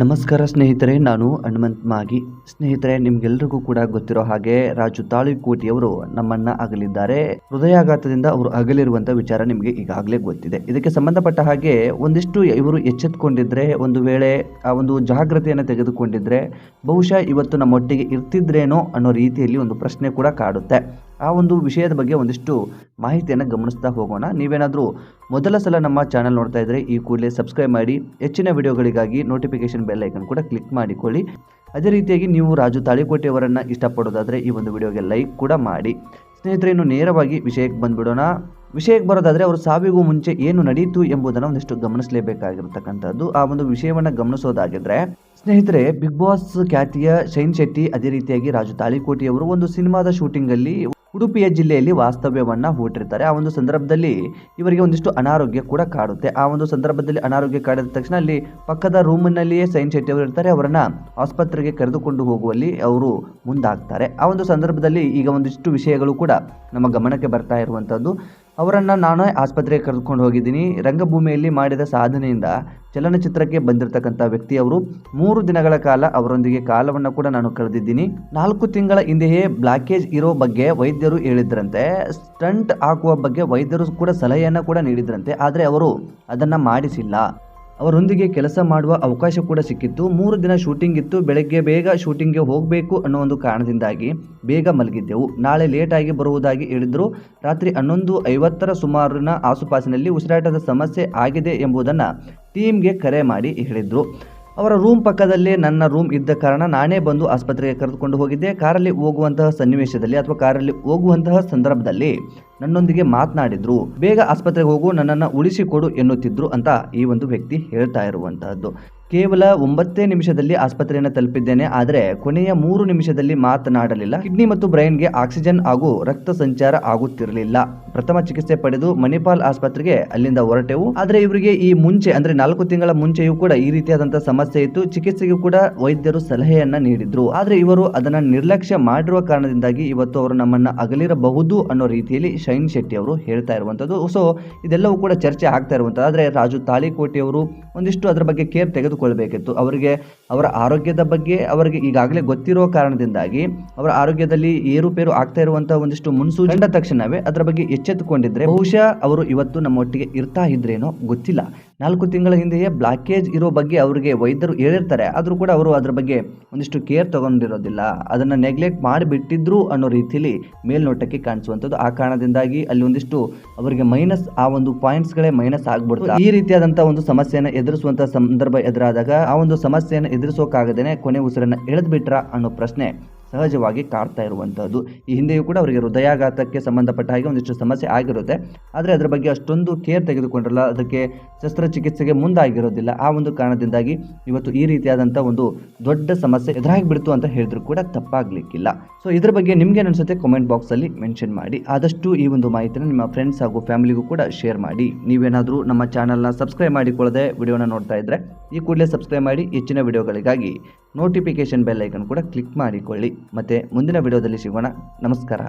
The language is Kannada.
ನಮಸ್ಕಾರ ಸ್ನೇಹಿತರೆ, ನಾನು ಹನುಮಂತ್ ಮಾಗಿ. ಸ್ನೇಹಿತರೆ, ನಿಮ್ಗೆಲ್ರಿಗೂ ಕೂಡ ಗೊತ್ತಿರೋ ಹಾಗೆ ರಾಜು ತಾಳಿಕೋಟಿಯವರು ನಮ್ಮನ್ನ ಅಗಲಿದ್ದಾರೆ. ಹೃದಯಾಘಾತದಿಂದ ಅವರು ಅಗಲಿರುವಂತ ವಿಚಾರ ನಿಮಗೆ ಈಗಾಗಲೇ ಗೊತ್ತಿದೆ. ಇದಕ್ಕೆ ಸಂಬಂಧಪಟ್ಟ ಹಾಗೆ ಒಂದಿಷ್ಟು ಇವರು ಎಚ್ಚೆತ್ಕೊಂಡಿದ್ರೆ, ಒಂದು ವೇಳೆ ಆ ಒಂದು ಜಾಗ್ರತೆಯನ್ನು ತೆಗೆದುಕೊಂಡಿದ್ರೆ, ಬಹುಶಃ ಇವತ್ತು ನಮ್ಮೊಟ್ಟಿಗೆ ಇರ್ತಿದ್ರೇನೋ ಅನ್ನೋ ರೀತಿಯಲ್ಲಿ ಒಂದು ಪ್ರಶ್ನೆ ಕೂಡ ಕಾಡುತ್ತೆ. ಆ ಒಂದು ವಿಷಯದ ಬಗ್ಗೆ ಒಂದಿಷ್ಟು ಮಾಹಿತಿಯನ್ನು ಗಮನಿಸ್ತಾ ಹೋಗೋಣ. ನೀವೇನಾದರೂ ಮೊದಲ ಸಲ ನಮ್ಮ ಚಾನಲ್ ನೋಡ್ತಾ ಇದ್ರೆ ಈ ಕೂಡಲೇ ಸಬ್ಸ್ಕ್ರೈಬ್ ಮಾಡಿ, ಹೆಚ್ಚಿನ ವಿಡಿಯೋಗಳಿಗಾಗಿ ನೋಟಿಫಿಕೇಶನ್ ಬೆಲ್ ಐಕನ್ ಕೂಡ ಕ್ಲಿಕ್ ಮಾಡಿಕೊಳ್ಳಿ. ಅದೇ ರೀತಿಯಾಗಿ ನೀವು ರಾಜು ತಾಳಿಕೋಟೆಯವರನ್ನು ಇಷ್ಟಪಡೋದಾದರೆ ಈ ಒಂದು ವಿಡಿಯೋಗೆ ಲೈಕ್ ಕೂಡ ಮಾಡಿ. ಸ್ನೇಹಿತರೆ, ಇನ್ನು ನೇರವಾಗಿ ವಿಷಯಕ್ಕೆ ಬಂದ್ಬಿಡೋಣ. ವಿಷಯಕ್ಕೆ ಬರೋದಾದರೆ ಅವರು ಸಾವಿಗೂ ಮುಂಚೆ ಏನು ನಡೆಯಿತು ಎಂಬುದನ್ನು ಒಂದಿಷ್ಟು ಗಮನಿಸಲೇಬೇಕಾಗಿರತಕ್ಕಂಥದ್ದು. ಆ ಒಂದು ವಿಷಯವನ್ನು ಗಮನಿಸೋದಾಗಿದ್ರೆ, ಸ್ನೇಹಿತರೆ, ಬಿಗ್ ಬಾಸ್ ಖ್ಯಾತಿಯ ಶೈನ್ ಶೆಟ್ಟಿ, ಅದೇ ರೀತಿಯಾಗಿ ರಾಜು ತಾಳಿಕೋಟಿಯವರು ಒಂದು ಸಿನಿಮಾದ ಶೂಟಿಂಗಲ್ಲಿ ಉಡುಪಿಯ ಜಿಲ್ಲೆಯಲ್ಲಿ ವಾಸ್ತವ್ಯವನ್ನು ಹೂಟಿರ್ತಾರೆ. ಆ ಒಂದು ಸಂದರ್ಭದಲ್ಲಿ ಇವರಿಗೆ ಒಂದಿಷ್ಟು ಅನಾರೋಗ್ಯ ಕೂಡ ಕಾಡುತ್ತೆ. ಆ ಒಂದು ಸಂದರ್ಭದಲ್ಲಿ ಅನಾರೋಗ್ಯ ಕಾಡಿದ ತಕ್ಷಣ ಅಲ್ಲಿ ಪಕ್ಕದ ರೂಮಿನಲ್ಲಿಯೇ ಸೈನ್ ಶೆಟ್ಟಿ ಅವರು ಇರ್ತಾರೆ. ಅವರನ್ನ ಆಸ್ಪತ್ರೆಗೆ ಕರೆದುಕೊಂಡು ಹೋಗುವಲ್ಲಿ ಅವರು ಮುಂದಾಗ್ತಾರೆ. ಆ ಒಂದು ಸಂದರ್ಭದಲ್ಲಿ ಈಗ ಒಂದಿಷ್ಟು ವಿಷಯಗಳು ಕೂಡ ನಮ್ಮ ಗಮನಕ್ಕೆ ಬರ್ತಾ ಇರುವಂಥದ್ದು ಅವರನ್ನು ನಾನು ಆಸ್ಪತ್ರೆಗೆ ಕರೆದುಕೊಂಡು ಹೋಗಿದ್ದೀನಿ. ರಂಗಭೂಮಿಯಲ್ಲಿ ಮಾಡಿದ ಸಾಧನೆಯಿಂದ ಚಲನಚಿತ್ರಕ್ಕೆ ಬಂದಿರತಕ್ಕಂಥ ವ್ಯಕ್ತಿಯವರು ಮೂರು ದಿನಗಳ ಕಾಲ ಅವರೊಂದಿಗೆ ಕಾಲವನ್ನು ಕೂಡ ನಾನು ಕಳೆದಿದ್ದೀನಿ. ನಾಲ್ಕು ತಿಂಗಳ ಹಿಂದೆಯೇ ಬ್ಲಾಕೇಜ್ ಇರೋ ಬಗ್ಗೆ ವೈದ್ಯರು ಹೇಳಿದ್ರಂತೆ. ಸ್ಟಂಟ್ ಹಾಕುವ ಬಗ್ಗೆ ವೈದ್ಯರು ಕೂಡ ಸಲಹೆಯನ್ನು ಕೂಡ ನೀಡಿದ್ರಂತೆ. ಆದರೆ ಅವರು ಅದನ್ನು ಮಾಡಿಸಿಲ್ಲ. ಅವರೊಂದಿಗೆ ಕೆಲಸ ಮಾಡುವ ಅವಕಾಶ ಕೂಡ ಸಿಕ್ಕಿತ್ತು. ಮೂರು ದಿನ ಶೂಟಿಂಗ್ ಇತ್ತು. ಬೆಳಗ್ಗೆ ಬೇಗ ಶೂಟಿಂಗ್ಗೆ ಹೋಗಬೇಕು ಅನ್ನೋ ಒಂದು ಕಾರಣದಿಂದಾಗಿ ಬೇಗ ಮಲಗಿದ್ದೆವು. ನಾಳೆ ಲೇಟಾಗಿ ಬರುವುದಾಗಿ ಹೇಳಿದ್ರು. ರಾತ್ರಿ ಹನ್ನೊಂದು ಐವತ್ತರ ಸುಮಾರಿನ ಆಸುಪಾಸಿನಲ್ಲಿ ಉಸಿರಾಟದ ಸಮಸ್ಯೆ ಆಗಿದೆ ಎಂಬುದನ್ನು ಟೀಮ್ಗೆ ಕರೆ ಮಾಡಿ ಹೇಳಿದ್ರು. ಅವರ ರೂಮ್ ಪಕ್ಕದಲ್ಲೇ ನನ್ನ ರೂಮ್ ಇದ್ದ ಕಾರಣ ನಾನೇ ಬಂದು ಆಸ್ಪತ್ರೆಗೆ ಕರೆದುಕೊಂಡು ಹೋಗಿದ್ದೆ. ಕಾರಲ್ಲಿ ಹೋಗುವಂತಹ ಸನ್ನಿವೇಶದಲ್ಲಿ ಅಥವಾ ಕಾರಲ್ಲಿ ಹೋಗುವಂತಹ ಸಂದರ್ಭದಲ್ಲಿ ನನ್ನೊಂದಿಗೆ ಮಾತನಾಡಿದ್ರು. ಬೇಗ ಆಸ್ಪತ್ರೆಗೆ ಹೋಗು, ನನ್ನನ್ನು ಉಳಿಸಿಕೊಡು ಎನ್ನುತ್ತಿದ್ರು ಅಂತ ಈ ಒಂದು ವ್ಯಕ್ತಿ ಹೇಳ್ತಾ ಇರುವಂತಹದ್ದು. ಕೇವಲ ಒಂಬತ್ತೇ ನಿಮಿಷದಲ್ಲಿ ಆಸ್ಪತ್ರೆಯನ್ನು ತಲುಪಿದ್ದೇನೆ. ಆದರೆ ಕೊನೆಯ ಮೂರು ನಿಮಿಷದಲ್ಲಿ ಮಾತನಾಡಲಿಲ್ಲ. ಕಿಡ್ನಿ ಮತ್ತು ಬ್ರೈನ್ಗೆ ಆಕ್ಸಿಜನ್ ಹಾಗೂ ರಕ್ತ ಸಂಚಾರ ಆಗುತ್ತಿರಲಿಲ್ಲ. ಪ್ರಥಮ ಚಿಕಿತ್ಸೆ ಪಡೆದು ಮಣಿಪಾಲ್ ಆಸ್ಪತ್ರೆಗೆ ಅಲ್ಲಿಂದ ಹೊರಟೆವು. ಆದರೆ ಇವರಿಗೆ ಈ ಮುಂಚೆ, ಅಂದ್ರೆ ನಾಲ್ಕು ತಿಂಗಳ ಮುಂಚೆಯೂ ಕೂಡ ಈ ರೀತಿಯಾದಂತಹ ಸಮಸ್ಯೆ ಇತ್ತು. ಚಿಕಿತ್ಸೆಗೂ ಕೂಡ ವೈದ್ಯರು ಸಲಹೆಯನ್ನ ನೀಡಿದ್ರು. ಆದ್ರೆ ಇವರು ಅದನ್ನ ನಿರ್ಲಕ್ಷ್ಯ ಮಾಡಿರುವ ಕಾರಣದಿಂದಾಗಿ ಇವತ್ತು ಅವರು ನಮ್ಮನ್ನ ಅಗಲಿರಬಹುದು ಅನ್ನೋ ರೀತಿಯಲ್ಲಿ ಶೈನ್ ಶೆಟ್ಟಿ ಅವರು ಹೇಳ್ತಾ ಇರುವಂತದ್ದು. ಸೊ ಇದೆಲ್ಲವೂ ಕೂಡ ಚರ್ಚೆ ಆಗ್ತಾ ಇರುವಂತದ್ದು. ಆದ್ರೆ ರಾಜು ತಾಳಿಕೋಟಿ ಅವರು ಒಂದಿಷ್ಟು ಅದರ ಬಗ್ಗೆ ಕೇರ್ ತೆಗೆದುಕೊಳ್ಬೇಕಿತ್ತು. ಅವರಿಗೆ ಅವರ ಆರೋಗ್ಯದ ಬಗ್ಗೆ ಅವರಿಗೆ ಈಗಾಗಲೇ ಗೊತ್ತಿರೋ ಕಾರಣದಿಂದಾಗಿ ಅವರ ಆರೋಗ್ಯದಲ್ಲಿ ಏರುಪೇರು ಆಗ್ತಾ ಇರುವಂತಹ ಒಂದಿಷ್ಟು ಮುನ್ಸೂಚನೆ ತಕ್ಷಣವೇ ಅದರ ಬಗ್ಗೆ ಎಚ್ಚೆತ್ತುಕೊಂಡಿದ್ರೆ ಬಹುಶಃ ಅವರು ಇವತ್ತು ನಮ್ಮೊಟ್ಟಿಗೆ ಇರ್ತಾ ಇದ್ರೇನೋ ಗೊತ್ತಿಲ್ಲ. ನಾಲ್ಕು ತಿಂಗಳ ಹಿಂದೆಯೇ ಬ್ಲಾಕೇಜ್ ಇರೋ ಬಗ್ಗೆ ಅವರಿಗೆ ವೈದ್ಯರು ಹೇಳಿರ್ತಾರೆ. ಆದರೂ ಕೂಡ ಅವರು ಅದರ ಬಗ್ಗೆ ಒಂದಿಷ್ಟು ಕೇರ್ ತಗೊಂಡಿರೋದಿಲ್ಲ. ಅದನ್ನು ನೆಗ್ಲೆಕ್ಟ್ ಮಾಡಿಬಿಟ್ಟಿದ್ರು ಅನ್ನೋ ರೀತಿಯಲ್ಲಿ ಮೇಲ್ನೋಟಕ್ಕೆ ಕಾಣಿಸುವಂಥದ್ದು. ಆ ಕಾರಣದಿಂದಾಗಿ ಅಲ್ಲಿ ಒಂದಿಷ್ಟು ಅವರಿಗೆ ಮೈನಸ್ ಆ ಒಂದು ಪಾಯಿಂಟ್ಸ್ಗಳೇ ಮೈನಸ್ ಆಗ್ಬಿಡ್ತು ಈ ರೀತಿಯಾದಂಥ ಒಂದು ಸಮಸ್ಯೆಯನ್ನು ಎದುರಿಸುವಂಥ ಸಂದರ್ಭ ಎದುರಾದಾಗ ಆ ಒಂದು ಸಮಸ್ಯೆಯನ್ನು ಎದುರಿಸೋಕ್ಕಾಗದೇನೆ ಕೊನೆ ಉಸಿರನ್ನು ಎಳೆದ್ಬಿಟ್ರ ಅನ್ನೋ ಪ್ರಶ್ನೆ ಸಹಜವಾಗಿ ಕಾಡ್ತಾ ಇರುವಂಥದ್ದು ಈ ಹಿಂದೆಯೂ ಕೂಡ ಅವರಿಗೆ ಹೃದಯಾಘಾತಕ್ಕೆ ಸಂಬಂಧಪಟ್ಟ ಹಾಗೆ ಒಂದಿಷ್ಟು ಸಮಸ್ಯೆ ಆಗಿರುತ್ತೆ. ಆದರೆ ಅದರ ಬಗ್ಗೆ ಅಷ್ಟೊಂದು ಕೇರ್ ತೆಗೆದುಕೊಂಡಿರಲ್ಲ, ಅದಕ್ಕೆ ಶಸ್ತ್ರಚಿಕಿತ್ಸೆಗೆ ಮುಂದಾಗಿರೋದಿಲ್ಲ. ಆ ಒಂದು ಕಾರಣದಿಂದಾಗಿ ಇವತ್ತು ಈ ರೀತಿಯಾದಂಥ ಒಂದು ದೊಡ್ಡ ಸಮಸ್ಯೆ ಎದುರಾಗಿ ಬಿಡ್ತು ಅಂತ ಹೇಳಿದ್ರು ಕೂಡ ತಪ್ಪಾಗಲಿಕ್ಕಿಲ್ಲ. ಸೊ ಇದ್ರ ಬಗ್ಗೆ ನಿಮಗೆ ಅನಿಸುತ್ತೆ ಕಾಮೆಂಟ್ ಬಾಕ್ಸಲ್ಲಿ ಮೆನ್ಷನ್ ಮಾಡಿ. ಆದಷ್ಟು ಈ ಒಂದು ಮಾಹಿತಿನ ನಿಮ್ಮ ಫ್ರೆಂಡ್ಸ್ ಹಾಗೂ ಫ್ಯಾಮಿಲಿಗೂ ಕೂಡ ಶೇರ್ ಮಾಡಿ. ನೀವೇನಾದರೂ ನಮ್ಮ ಚಾನಲ್ನ ಸಬ್ಸ್ಕ್ರೈಬ್ ಮಾಡಿಕೊಳ್ಳದೆ ವಿಡಿಯೋನ ನೋಡ್ತಾ ಇದ್ರೆ, ಈ ಕೂಡಲೇ ಸಬ್ಸ್ಕ್ರೈಬ್ ಮಾಡಿ. ಹೆಚ್ಚಿನ ವಿಡಿಯೋಗಳಿಗಾಗಿ ನೋಟಿಫಿಕೇಶನ್ ಬೆಲ್ ಐಕನ್ ಕೂಡ ಕ್ಲಿಕ್ ಮಾಡಿಕೊಳ್ಳಿ. ಮತ್ತೆ ಮುಂದಿನ ವಿಡಿಯೋದಲ್ಲಿ ಸಿಗೋಣ. ನಮಸ್ಕಾರ.